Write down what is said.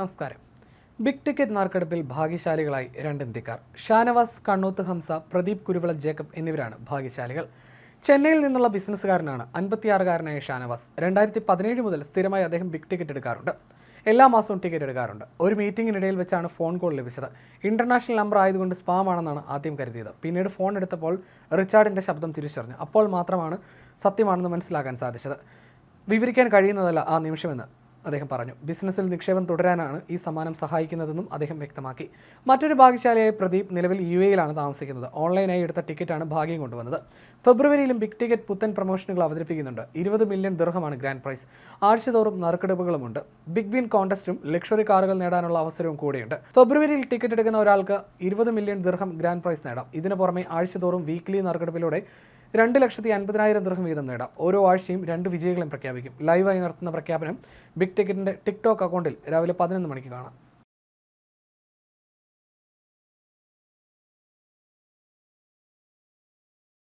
നമസ്കാരം. Big ticket നറുക്കെടുപ്പിൽ ഭാഗ്യശാലികളായി രണ്ട് ഇന്ത്യക്കാർ. ഷാനവാസ് കണ്ണൂത്ത് ഹംസ പ്രദീപ് കുരുവിള ജേക്കബ് എന്നിവരാണ് ഭാഗ്യശാലികൾ. ചെന്നൈയിൽ നിന്നുള്ള ബിസിനസ്സുകാരനാണ് അൻപത്തിയാറുകാരനായ ഷാനവാസ്. രണ്ടായിരത്തി പതിനേഴ് മുതൽ സ്ഥിരമായി അദ്ദേഹം ബിഗ് ടിക്കറ്റ് എടുക്കാറുണ്ട്. എല്ലാ മാസവും ടിക്കറ്റ് എടുക്കാറുണ്ട്. ഒരു മീറ്റിംഗിനിടയിൽ വെച്ചാണ് ഫോൺ കോൾ ലഭിച്ചത്. ഇന്റർനാഷണൽ നമ്പർ ആയതുകൊണ്ട് സ്പാം ആണെന്നാണ് ആദ്യം കരുതിയത്. പിന്നീട് ഫോൺ എടുത്തപ്പോൾ റിച്ചാർഡിന്റെ ശബ്ദം തിരിച്ചറിഞ്ഞു. അപ്പോൾ മാത്രമാണ് സത്യമാണെന്ന് മനസ്സിലാക്കാൻ സാധിച്ചത്. വിവരിക്കാൻ കഴിയുന്നതല്ല ആ നിമിഷമെന്ന് അദ്ദേഹം പറഞ്ഞു. ബിസിനസ്സിൽ നിക്ഷേപം തുടരാനാണ് ഈ സമ്മാനം സഹായിക്കുന്നതെന്നും അദ്ദേഹം വ്യക്തമാക്കി. മറ്റൊരു ഭാഗ്യശാലിയായ പ്രദീപ് നിലവിൽ യു എയിലാണ് താമസിക്കുന്നത്. ഓൺലൈനായി എടുത്ത ടിക്കറ്റാണ് ഭാഗ്യം കൊണ്ടുവന്നത്. ഫെബ്രുവരിയിലും ബിഗ് ടിക്കറ്റ് പുത്തൻ പ്രൊമോഷനുകൾ അവതരിപ്പിക്കുന്നുണ്ട്. ഇരുപത് മില്യൺ ദീർഘമാണ് ഗ്രാൻഡ് പ്രൈസ്. ആഴ്ചതോറും നറുക്കെടുപ്പുകളുമുണ്ട്. ബിഗ് വിൻ കോൺടെസ്റ്റും ലക്ഷറി കാറുകൾ നേടാനുള്ള അവസരവും കൂടെയുണ്ട്. ഫെബ്രുവരിയിൽ ടിക്കറ്റ് എടുക്കുന്ന ഒരാൾക്ക് ഇരുപത് മില്യൺ ദീർഘം ഗ്രാൻഡ് പ്രൈസ് നേടാം. ഇതിനു പുറമെ ആഴ്ചതോറും വീക്ക്ലി നറുക്കെടുപ്പിലൂടെ രണ്ട് ലക്ഷത്തി അൻപതിനായിരം ദൃഹം വീതം നേടാം. ഓരോ ആഴ്ചയും രണ്ട് വിജയികളെയും പ്രഖ്യാപിക്കും. ലൈവായി നടത്തുന്ന പ്രഖ്യാപനം ബിഗ് ടിക്കറ്റിന്റെ ടിക്ടോക്ക് അക്കൗണ്ടിൽ രാവിലെ പതിനൊന്ന് മണിക്ക് കാണാം.